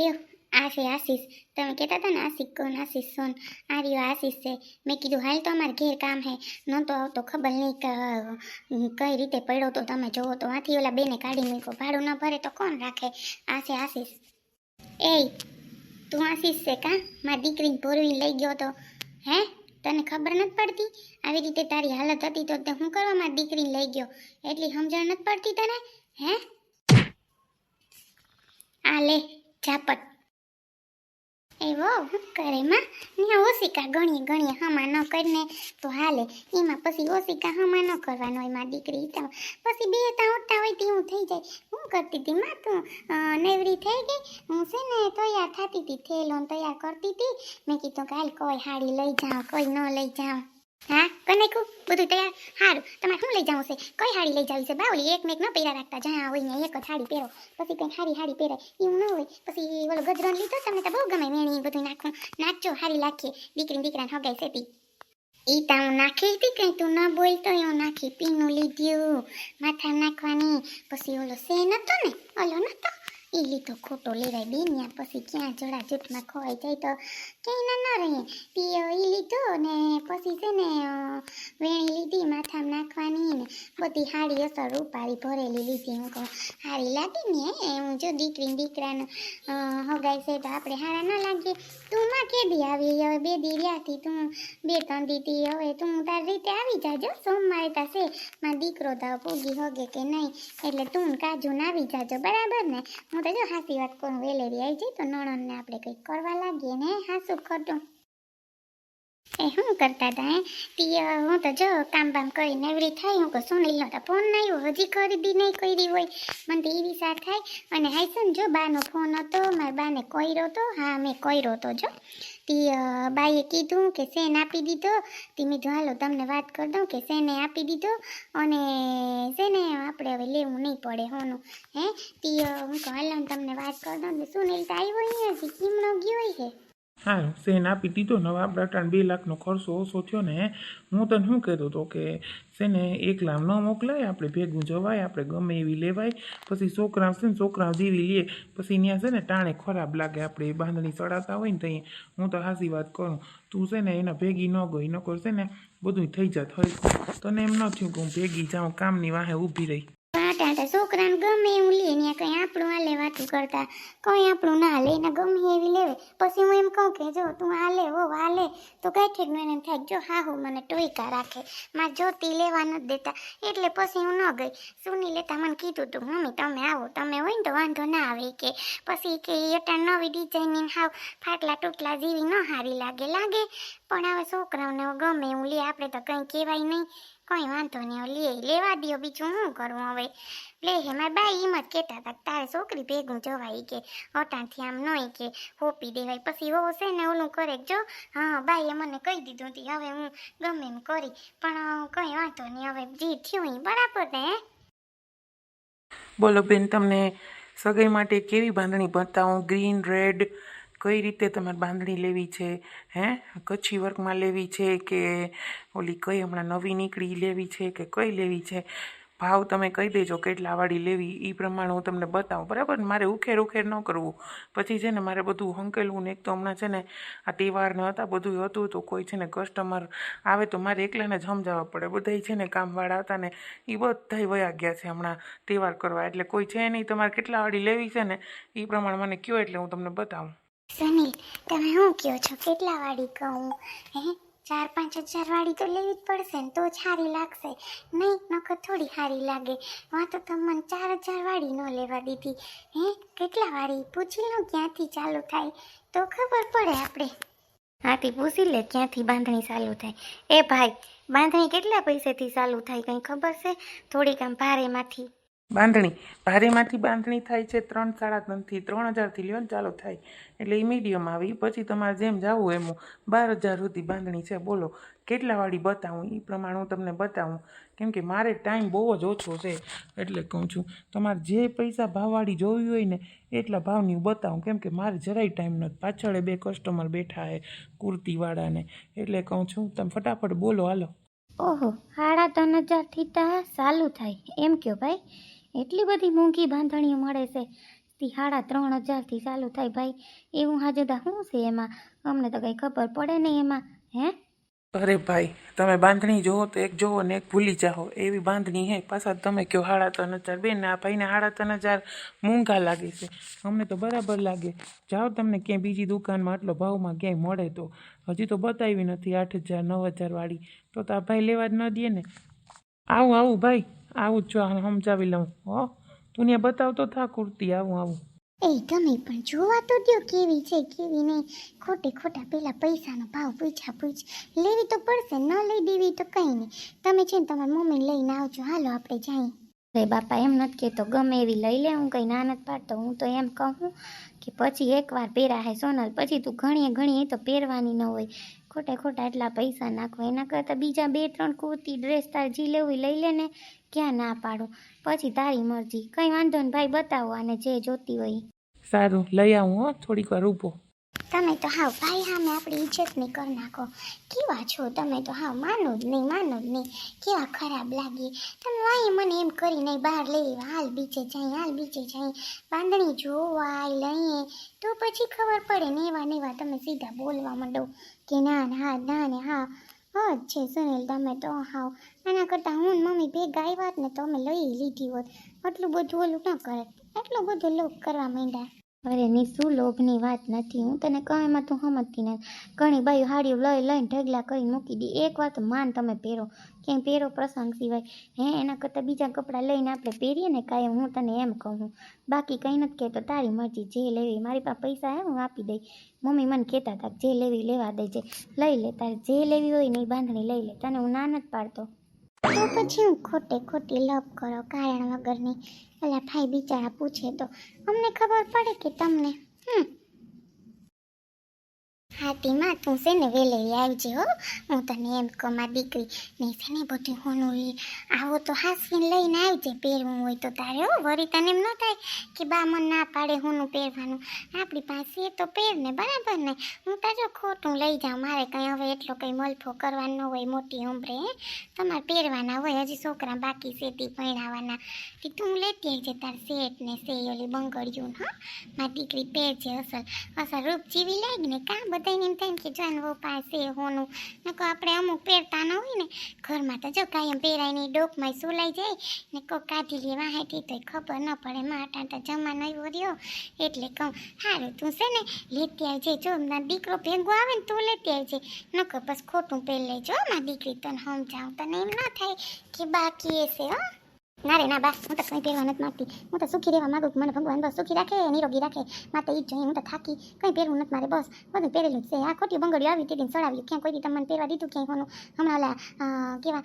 લ્યો આ છે આશીષ તમે કહેતા હતા ને આશિક કોણ આશીષ સોન આ રહ્યો આશીષ છે મેં કીધું હાલ તો અમારે ઘેર કામ હે નહોતો આવતો ખબર નહીં કઈ રીતે પડ્યો તો તમે જોવો તો આથી ઓલા બેને કાઢી મૂક્યો ભાડું ન ભરે તો કોણ રાખે આ છે આશીષ એ તું આશીષ છે કા મારી દીકરીને પોરવીને લઈ ગયો તો હે તને ખબર નથી પડતી આવી રીતે તારી હાલત હતી તો તે હું કરવા મારી દીકરીને લઈ ગયો એટલી સમજણ નથી પડતી તને હે આ લે ઝાપટ. એવો હું કરે માં. ત્યાં ઓશિકા ગણીએ ગણીએ હમા ન કરીને. તો હાલે, એમાં પછી ઓશિકા હમા ન કરવાનો હોયમાં દીકરી તો. પછી બે તા ઉઠતા હોય તેવું થઈ જાય. હું કરતી હતી માં તું? નેવરી થઈ ગઈ? હું છે ને તૈયાર થતી હતી થેલો તૈયાર કરતી હતી મેં કીધું કાલ કોઈ હાડી લઈ જાઓ કોઈ ન લઈ જાઓ હા કને કુ બધું તૈયાર? સારું તમારે શું લઈ જવું છે? કઈ હાડી લઈ જવી છે? બાવલી એક મેક ન પહેરા રાખતા. જ્યાં હોય ને એક જ હાડી પહેરો. પછી કંઈ હારી હાડી પહેરે એવું ન હોય. પછી ઓલો ગજરો લીધો તમને તો બહુ ગમે મેણી બધું નાખવું નાચો, હારી લાખીએ. દીકરી દીકરાને હગાઈ સેતી ઈ તા હું નાખી હતી કંઈ, તું ન બોલતો હું નાખી. પીનું લીધ્યું માથા નાખવાની. પછી ઓલો સે નતો ને? ઓલો નતો? ઈ લીધો ખોટો લેવાય બેન્યા પછી ક્યાં જડા જૂઠમાં ખોવાઈ જાય તો ક્યાંય ના ના રહે. પીઓ ઈ લીધો ને પછી છે ને વેણી લીધી, માથામાં નાખવાની ને બધી હાડી અસર ઉપાડી ભરેલી લીધી હું કહું. હારી લાગી ને, હું જો દીકરી દીકરાને હગાઈ છે તો આપણે હારા ન લાગીએ. તું દી આવી? હવે બે દી રહ્યાથી તું બે ત્રણ દીધી હવે તું તારી રીતે આવી જાજો સોમવારે તાસે માં દીકરો તો પૂગી હોગે કે નહીં, એટલે તું કાજુ ને આવી જાજો, બરાબર ને? હું તો જો હાસી વાત કરું, વેલેરી આવી જાય તો નણંદને આપણે કંઈક કરવા લાગીએ ને હાસું ખોટું. એ શું કરતા હતા હે? તી હું તો જો કામ બામ કરી એવરી થાય, હું કહું સુનીલનો તો ફોન આવ્યો હજી ખરીદી નહીં કરી હોય. મને તો એ વિચાર થાય. અને હાઈસન જો બાનો ફોન હતો, મારા બાને કોયરો તો, હા, મેં કોયરો તો, જો. તી બાઈએ કીધું કે સેન આપી દીધો. તી મેં જો હાલો, તમને વાત કરી દઉં કે સેને આપી દીધો. અને સેને આપણે હવે લેવું નહીં પડે હોનું. હે? તી હું કહું, હાલો તમને વાત કરી દઉં. સુનિલ તો આવ્યો અહીંયા? કિમનો ગયો છે. હા, સેન આપી દીધો. નવા અટાણ બે લાખનો ખર્ચો ઓછો થયો ને, હું તને શું કહેતો હતો કે, સેને એકલા ન મોકલાય, આપણે ભેગું જવાય, આપણે ગમે એવી લેવાય. પછી છોકરા છે ને, છોકરા જેવી લે. પછી ત્યાં છે ને, ટાણે ખરાબ લાગે, આપણે બાંધણી ચડાતા હોય ને ત્યાં હું તો હાસી વાત કરું. તું છે ને, એના ભેગી ન ગઈ ન કરશે ને બધું થઈ જાત હોય. તને એમ ન થયું કે હું ભેગી જાઉં, કામની વાહે ઊભી રહી. છોકરાને ગમે એવું લે ને કંઈ આપણું હાલે વાતું કરતા કંઈ આપણું ના લે ને ગમે એવી લેવે. પછી હું એમ કહું કે જો તું હાલે હો લે, તો કઈ ઠીક મને એમ થાય જો હા હું, મને ટોયકા રાખે. મારે જોતી લેવા નથી દેતા. એટલે પછી હું ન ગઈ. સુની લેતા મને કીધું તું, મમ્મી, તમે આવો, તમે હોય ને તો વાંધો ના આવે કે. પછી કે અટાણ નવી ડિઝાઇનિંગ હાવ ફાટલા ટૂટલા જેવી ન સારી લાગે લાગે. પણ હવે છોકરાઓને ગમે એવું લે, આપણે તો કંઈ કહેવાય નહીં. કંઈ વાંધો નહીં લે લેવા દો બીજું શું કરવું હવે? લે, હે બાઈ એમ જ કહેતા હતા તારે છોકરી ભેગું જવાય કે અટાણથી આમ નહીં કે, હોપી દેવાય. પછી હો છે ને ઓલું કરે જો, હા, બાઈએ મને કહી દીધું હતી હવે હું ગમે એમ કરી. પણ કંઈ વાંધો નહીં, હવે જે થયું એ બરાબર ને બોલો બેન, તમને સગાઈ માટે કેવી બાંધણી બતાવું ગ્રીન રેડ કઈ રીતે તમારે બાંધણી લેવી છે, હે? કચ્છી વર્કમાં લેવી છે કે ઓલી કઈ હમણાં નવી નીકળી લેવી છે કે કઈ લેવી છે? ભાવ તમે કહી દેજો કેટલા વાળી લેવી એ પ્રમાણે હું તમને બતાવું, બરાબર? મારે ઉખેર ઉખેર ન કરવું. પછી છે ને મારે બધું હંકેલવું ને એક તો હમણાં છે ને આ તહેવારને હતા બધું હતું તો કોઈ છે ને કસ્ટમર આવે તો મારે એકલાને જ સમજાવવા પડે. બધાય છે ને કામવાળા હતા ને એ બધાય વયા ગયા છે હમણાં તહેવાર કરવા. એટલે કોઈ છે નહીં તમારે કેટલા વાળી લેવી છે ને એ પ્રમાણે મને કયો એટલે હું તમને બતાવું. સુનિલ તમે શું કહો છો? કેટલા વાળી કહું? હે? ચાર પાંચ હજાર વાળી તો લેવી જ પડશે ને, તો જ સારી લાગશે. નહીં, નકર થોડી સારી લાગે. વાં તો તમે મને ચાર હજાર વાળી ન લેવા દીધી. હે? કેટલા વાળી? પૂછી લો ક્યાંથી ચાલુ થાય? તો ખબર પડે આપણે. હાથી પૂછી લે ક્યાંથી બાંધણી ચાલુ થાય. એ ભાઈ, બાંધણી કેટલા પૈસેથી ચાલુ થાય કંઈ ખબર છે? થોડીક આમ ભારેમાંથી. બાંધણી. ભારેમાંથી બાંધણી થાય છે ત્રણ સાડા ત્રણથી ત્રણ હજારથી લ્યો ને ચાલુ થાય. એટલે એ મીડિયમ આવી. પછી તમારે જેમ જાવું એમ. બાર હજાર સુધી બાંધણી છે. બોલો, કેટલા વાળી બતાવું? એ પ્રમાણે હું તમને બતાવું. કેમ કે મારે ટાઈમ બહુ જ ઓછો છે. એટલે કહું છું, તમારે જે પૈસા ભાવવાળી જોવી હોય ને, એટલા ભાવની હું બતાવું. કેમ કે મારે જરાય ટાઈમ નથી. પાછળ બે કસ્ટમર બેઠા હે, કુર્તીવાળાને. એટલે કહું છું, તમે ફટાફટ બોલો, હાલો. ઓહો, સાડા ત્રણ હજારથી તો ચાલુ થાય. એમ કયો ભાઈ? એટલી બધી મોંઘી બાંધણીઓ મળે છે. થી સાડા ત્રણ હજારથી ચાલુ થાય ભાઈ. એવું હાજુદા શું છે એમાં? અમને તો કંઈ ખબર પડે નહીં એમાં, હે? અરે ભાઈ, તમે બાંધણી જોવો તો એક જોવો ને એક ભૂલી જાઓ. એવી બાંધણી હે, પાછા તમે કહો સાડા ત્રણ હજાર બેન આ ભાઈને સાડા ત્રણ હજાર મોંઘા લાગે છે. અમને તો બરાબર લાગે. જાઓ તમને ક્યાંય બીજી દુકાનમાં આટલો ભાવમાં ક્યાંય મળે તો. હજી તો બતાવી નથી આઠ હજાર, નવ હજાર વાળી. તો તો આ ભાઈ લેવા જ ન દે ને. આવું આવું ભાઈ. આવું જ જો આને સમજાવી લઉં હો. તું ત્યાં બતાવતો થા કુર્તી આવું આવું. એ તમે પણ જોવા તો દો કેવી છે કેવી નહીં. ખોટે ખોટા પેલા પૈસાનો ભાવ પૂછ્યા પૂછ. લેવી તો પડશે ન લઈ દેવી તો કંઈ નહીં. તમે છે ને તમારી મમ્મીને લઈને આવજો. હાલો આપણે જઈએ. અરે બાપા એમ નથી કહેતો ગમે એવી લઈ લે હું કંઈ ના નથી પાડતો. હું તો એમ કહું કે પછી એકવાર પહેરા સોનલ, પછી તું ઘણીએ ઘણી તો પહેરવાની ન હોય. ખોટા ખોટા એટલા પૈસા નાખો, એના કરતાં બીજા બે ત્રણ કુર્તી ડ્રેસ તાર જી લેવું લઈ લે ને, ક્યાં ના પાડો. પછી તારી મરજી. કંઈ વાંધો ને ભાઈ, બતાવો આને જે જોતી હોય. સારું, લઈ આવું હો, થોડીક વાર ઊભો. તમે તો હાવ ભાઈ સામે આપણી ઇજ્જત નહીં કરી નાખો. કેવા છો તમે તો હાવ માનો જ નહીં, માનો જ નહીં. કેવા ખરાબ લાગીએ તમે વાંહે મને એમ કરી નહીં, બહાર લઈ હાલ બીચે જાય, હાલ બીચે જાય. બાંધણી જોવા લઈએ. તો પછી ખબર પડે ને એવા ને એવા તમે સીધા બોલવા માંડો કે ના ના હા, ના ને હા. હા છે સુનિલ, તમે તો હાવ. આના કરતાં હું મમ્મી ભેગા આવ્યા ને તો અમે લઈ લીધી હોત. આટલું બધું ઓલું ન કરે. આટલું બધું લોક કરવા માંડ્યા. અરે શું લોભની વાત નથી. હું તને કહું, એમાં તું સમજતી નથી. ઘણી બાયું હાડીઓ લઈ લઈને ઢગલા કરીને મૂકી દે. એક વાર તો માન તમે પહેરો. ક્યાંય પહેરો પ્રસંગ સિવાય. હે, એના કરતાં બીજા કપડાં લઈને આપણે પહેરીએ ને કાંઈ હું તને એમ કહું. બાકી કંઈ નથી કહેતો. તારી મરજી, જે લેવી. મારી પાસે પૈસા હે, હું આપી દઈ મમ્મી મને કહેતા હતા જે લેવી લેવા દેજે. લઈ લે, તારે જે લેવી હોય ને એ બાંધણી લઈ લે. તને હું ના નથી પાડતો. તો પછી હું ખોટે ખોટી લપ કરો, કારણ વગરની. ઓલા ભાઈ બિચારા પૂછે તો, અમને ખબર પડે કે તમને? હમ. હાથીમાં તું છે ને વેલેરી આવજે હો. હું તને એમ કહું, મારી દીકરી નહીં છે ને બધું હોનું ઈ આવો તો હાસવીને લઈને આવજે, પહેરવું હોય તો તારે હો. વળી તને એમ ન થાય કે બા મને ના પાડે હોનું પહેરવાનું. આપણી પાસે તો પહેર ને, બરાબર ને? હું તારો ખોટું લઈ જાઉં, મારે કંઈ હવે એટલો કંઈ મલફો કરવાનો હોય, મોટી ઉંમરે તમારે પહેરવાના હોય, હજી છોકરા બાકી છે તે પહેરાવાના કે તું લેતી આવજે તાર શેઠ ને સે ઓલી બંગડિયું હા? મારી દીકરી પહેરજે અસલ. અસલ રૂપ જીવી લાગી ને, કાં બધાને એમ થાય કે જાન વો પાસે હોનું. નકો આપણે અમુક પહેરતા ન હોય ને, ઘરમાં તો જો કાયમ પહેરાય નહીં ડોકમાં સુલાઈ જાય ને કોક કાઢી લે વાહેથી તોય ખબર ન પડે. માટા તો જમાનો આવ્યો રહ્યો, એટલે કહું સારું તું છે ને, લેતી આવજે. જો ના દીકરો ભેગો આવે ને, તું લેતી આવજે. નકો બસ ખોટું પહેરી લેજો મારી દીકરી તને સમજાવું તને એમ ન થાય કે બાકી એ છે, હો. ના રે ના બા હું તો કંઈ પહેરવા નથી માગતી હું તો સુખી રહેવા માગું મને ભગવાન બસ સુખી રાખે નિરોગી રાખે મારે ઈ જ જોઈએ હું તો થાકી કંઈ પહેરવું નથી મારે બસ બધું પહેરેલું જ છે આ ખોટી બંગડીઓ આવી તે દિન ચડાવ્યું ક્યાં કોઈ તમને પહેરવા દીધું ક્યાંય હોનું હમણાં ઓલા કેવા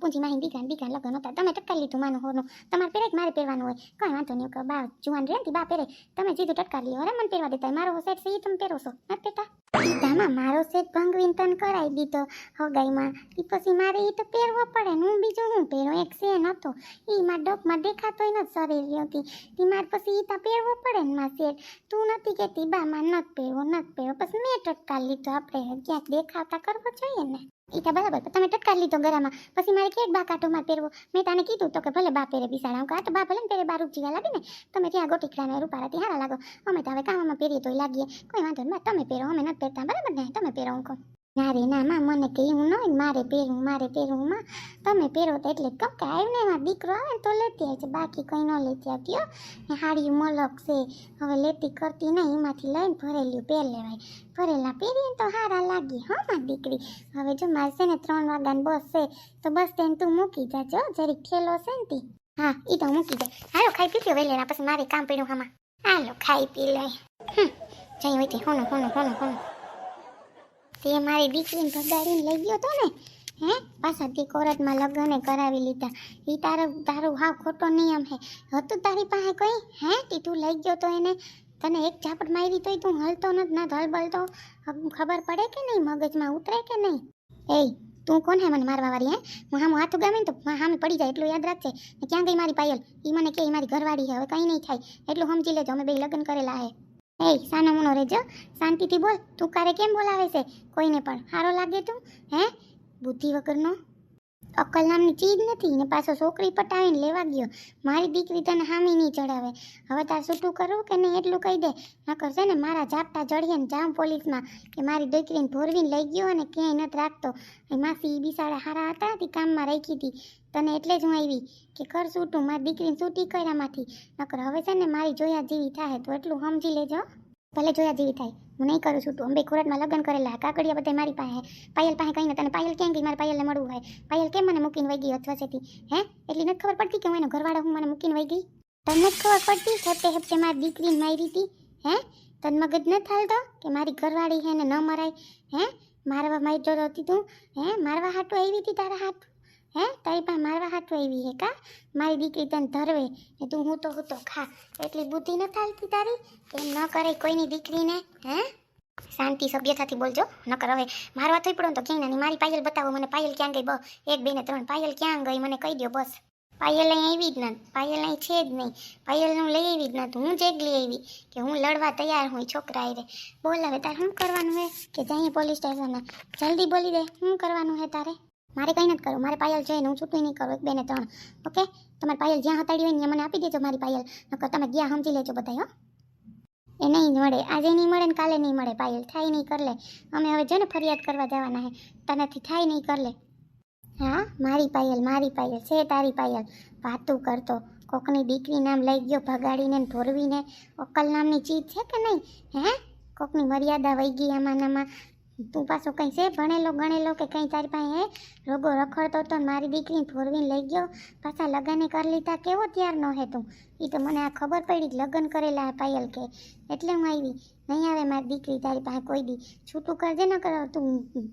પૂંજી માહી દીકરા દીકરા લગ્ન હતા તમે ટટકારી લીધું માનું હોનું તમારે પહેરે કે મારે પહેરવાનું હોય કંઈ વાંધો નહીં કે બા જુવાન રહે બા પહેરે તમે જીધું ટટકારી લ્યો અરે મને પહેરવા દેતા. મારો સેટ છે એ તમે પહેરો છો નથી પહેરતા સીધામાં મારો સેટ ભંગવીને તન કરાવી દીધો હગાઈમાં એ પછી મારે એ તો પહેરવો પડે હું બીજું હું પહેરો એક સેન હતો ઈ માં ડોકમાં દેખાતોય નથી શરીર હતી. તી માર પછી ઈ પહેરવો પડે ને માં સેટ તું નથી કહેતી, બા માં નથી પહેરવો નથી પહેરવો. પછી મેં ટટકા લીધો આપણે ક્યાંક દેખાતા કરવો જોઈએ ને. તો બરાબર તમે ટટકાર લીધો ગરામાં. પછી મારે ક્યાંક બા કાંટોમાં પહેરવો. મેં તને કીધું તો કે ભલે બા પહેરે બિસાડા. હું કાં તો બા ભલે ને પહેરે બા રૂપજીવા લાગે ને. તમે ત્યાં ગોટીકડાના રૂપારા ત્યાં હારા લાગો. અમે તો હવે કામમાં પહેરીએ તોય લાગીએ. કોઈ વાંધો નહીં તમે પહેરો, અમે નથી પહેરતા. બરાબર ને? તમે પહેરો, હું કહું. ના રે ના, માં મને કે એવું ન મારે પહેરવું મારે પહેરવું માં. તમે પહેરો તો એટલે કહું કે આવ્યું ને એમાં દીકરો આવે તો લેતી આવે છે બાકી કંઈ ન લેતી આવતી હો. ને હાડી મલક છે. હવે લેતી કરતી નહીં એમાંથી લઈને ભરેલું પહેર લેવાય ભરેલા પહેરીએ તો હારા લાગી, હો, માં દીકરી. હવે જો મારે છે ને ત્રણ વાગ્યાની બસ છે, તો બસ સ્ટેન્ડ તું મૂકી જાજો જરીક ઠેલો છે ને તી. હા એ તો મૂકી દે હાલો, ખાઈ પી લ્યો વહેલેના પછી મારે કામ પડ્યું આમાં હાલો, ખાઈ પી લે. હમ, જઈ હોય તે હોનું હોનું હોનું હોનું. તે મારી દીકરીને ભગાડીને લઈ ગયો હતો ને, હે? પાછા તે કોરટમાં લગ્ન કરાવી લીધા. એ તારો, તારું હાવ ખોટો નિયમ હે. હતું તારી પાસે કંઈ? હે? તે તું લઈ ગયો તો એને? તને એક ઝાપટ મારી તોય તું હલતો નથી ના હલબલતો? ખબર પડે કે નહીં? મગજમાં ઉતરે કે નહીં? એ તું કોણ હે મને મારવા વાળી, હે? હું હામું હાથ ઉગામે ને તો હામે પડી જાય, એટલું યાદ રાખજે. ક્યાં ગઈ મારી પાયલ? એ મને કે મારી ઘરવાળી હે, હવે કંઈ નહીં થાય. એટલું સમજી લેજો, અમે બે લગ્ન કરેલા હે. એય, સાનો મુનો રહેજો શાંતિથી બોલ. તું કારે કેમ બોલાવે છે? કોઈને પણ. સારો લાગે તું, હે? બુદ્ધિ વગરનો. અક્કલ નામની ચીજ નથી, ને પાછો છોકરી પટાવીને લેવા ગયો. મારી દીકરી તને હામી નહીં ચડાવે. હવે તાર છૂટું કરવું કે નહીં એટલું કહી દે. નકર છે ને મારા ઝાપટા ચડીએ ને જાઉં પોલીસમાં, કે મારી દીકરીને ભોરવીને લઈ ગયો અને ક્યાંય નથી રાખતો. એ માસી બિસાડા હારા હતા તે, કામમાં રાખી હતી તને એટલે જ હું આવી કે કર છૂટું મારી દીકરીને છૂટી કર્યામાંથી. નકર હવે છે ને મારી જોયા જેવી થાય તો એટલું સમજી લેજો. ભલે જોયા જેવી થાય. હું નહીં કરું છું તું. અંબે ખોરાટમાં લગ્ન કરેલા કાકડિયા બધા મારી પાસે પાયલ પાસે કહીને તને પાયલ ક્યાં ગઈ? મારે પાયલને મળવું હોય. પાયલ કેમ મને મૂકીને વહી ગઈ વચ્ચેથી હે? એટલી નથી ખબર પડતી કે હું એનો ઘરવાળો હું મને મૂકીને વહી ગઈ? તને જ ખબર પડતી? હેપતે હેપતે મારી દીકરીને મારી હતી? હે? તને મગજ ન થાલતો કે મારી ઘરવાળી હે ને ન મરાય? હે? મારવા મારી જોડો હતી તું? હે? મારવા હાટું આવી હતી તારા હાટું? હે? તારી પાસે મારવા હાથો આવી હે કા? મારી દીકરી તને ધરવે ને તું હું તો હું તો ખા. એટલી બુદ્ધિ ન થાલતી તારી? એમ ન કરે કોઈની દીકરીને, હે? શાંતિ સભ્યતાથી બોલજો, નકર હવે મારવા થઈ પડો તો ક્યાંય નહીં મારી પાયલ બતાવો, મને પાયલ ક્યાં ગઈ? બ એક, બે ને ત્રણ. પાયલ ક્યાં ગઈ? મને કહી દો બસ. પાયલ અહીં આવી જ ના પાયલ અહીં છે જ નહીં. પાયલનું લઈ આવી જ ના હું જ એકલી આવી? કે હું લડવા તૈયાર હું છોકરા રે બોલ હવે તારે શું કરવાનું હે? કે જઈએ પોલીસ સ્ટેશને. જલ્દી બોલી દે. શું કરવાનું હે તારે? મારે કંઈ નથી કરવું. મારે પાયલ છે હું છૂટું નહીં કરું, એક, બે ને ત્રણ. ઓકે? તમારે પાયલ જ્યાં હતાડી હોય ને મને આપી દેજો મારી પાયલ. નકર તમે ગયા સમજી લેજો બધા એ નહીં મળે. આજે નહીં મળે ને કાલે નહીં મળે પાયલ. થાય નહીં કર અમે હવે છે ને ફરિયાદ કરવા જવાના હે. તનેથી થાય નહીં કર લે હા? મારી પાયલ મારી પાયલ. છે તારી પાયલ. વાતું કરતો. કોકની દીકરી નામ લઈ ગયો ભગાડીને ને ભોરવીને. અક્કલ નામની ચીજ છે કે નહીં? હે? કોકની મર્યાદા વહી ગઈ આમાં. તું પાછો કંઈ છે? ભણેલો, ગણેલો કે કંઈ તારી પાસે રોગો રખડતો તો ને મારી દીકરીને ફોરવીને લઈ ગયો. પાછા લગ્ન કરી લીધા. કેવો ત્યાર નો હે તું? એ તો મને આ ખબર પડી કે લગ્ન કરેલા પાયલ કે. એટલે હું આવી. નહીં આવે મારી દીકરી તારી પાસે કોઈ દી. છૂટું કરજે ન કરો. તું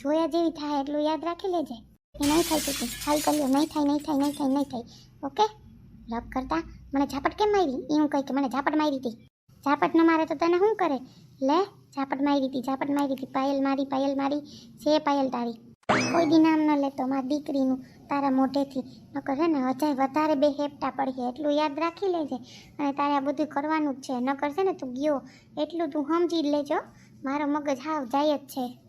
જોયા જેવી થાય એટલું યાદ રાખી લેજે. એ નહીં થાય તું હાલ કરી લ્યો. નહીં થાય નહીં થાય નહીં થાય નહીં થાય. ઓકે? લવ કરતા. મને ઝાપટ કેમ મારી? એ હું કહી કે મને ઝાપટ મારી હતી. ઝાપટ ન મારે તો તને શું કરે? લે, ઝાપટ મારી હતી, ઝાપટ મારી હતી, પાયલ મારી પાયલ મારી, છે પાયલ તારી. કોઈ દી નામ ન લેતો મારી દીકરીનું, તારા મોઢેથી. નકર છે ને હજાર વધારે બે હેપટા પડીએ એટલું યાદ રાખી લેજે. અને તારે આ બધું કરવાનું જ છે. નકર છે ને, તું ગયો, એટલું તું સમજી જ લેજો. મારો મગજ હાવ જાય જ છે.